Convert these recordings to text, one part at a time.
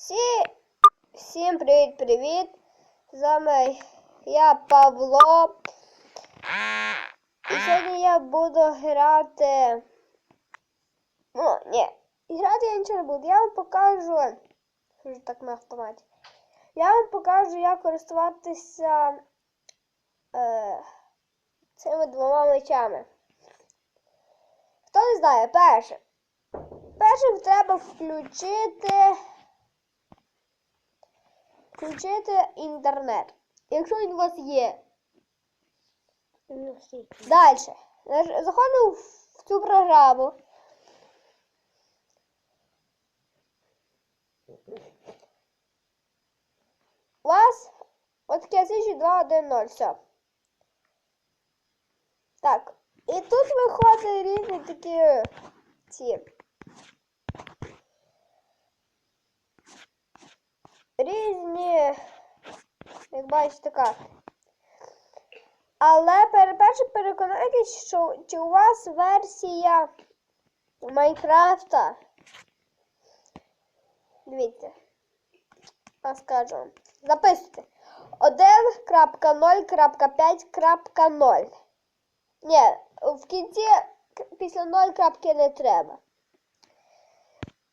Всі... Всім привіт-привіт! З вами я Павло. І сьогодні я буду грати. Ну, ні, грати я нічого не буду. Я вам покажу. Ж так на автоматі? Я вам покажу, як користуватися е, цими двома мечами. Хто не знає, перше. Першим треба включити. Включити інтернет. Якщо він у вас є. Далі. Заходимо в цю програму. У вас от таке січі 2, 1, 0. Все. Так. І тут виходять різні такі ці. Різні, як бачите, карти. Але перше переконайтесь, що чи у вас версія Майнкрафта. Дивіться. Я скажу. вам. Записуйте. 1.0.5.0. Ні, в кінці після 0 крапки не треба.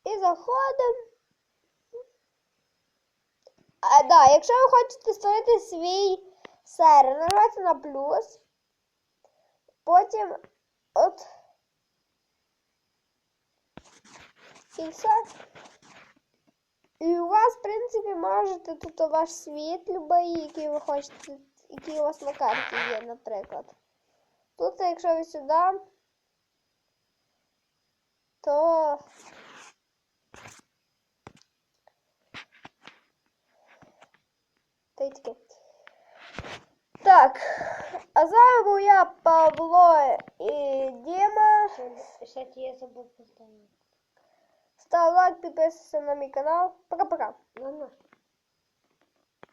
І заходимо. А, да, якщо ви хочете створити свій сервер, нажимайте на плюс. Потім от. І все. І у вас, в принципі, можете тут ваш світ любий, який ви хочете, який у вас на карті є, наприклад. Тут, якщо ви сюди, то та й таке. Так, а зараз був я, Павло і Діма. Ще я забув поставити. Став лайк, підписуйся на мій канал. Пока-пока. Ну, ну.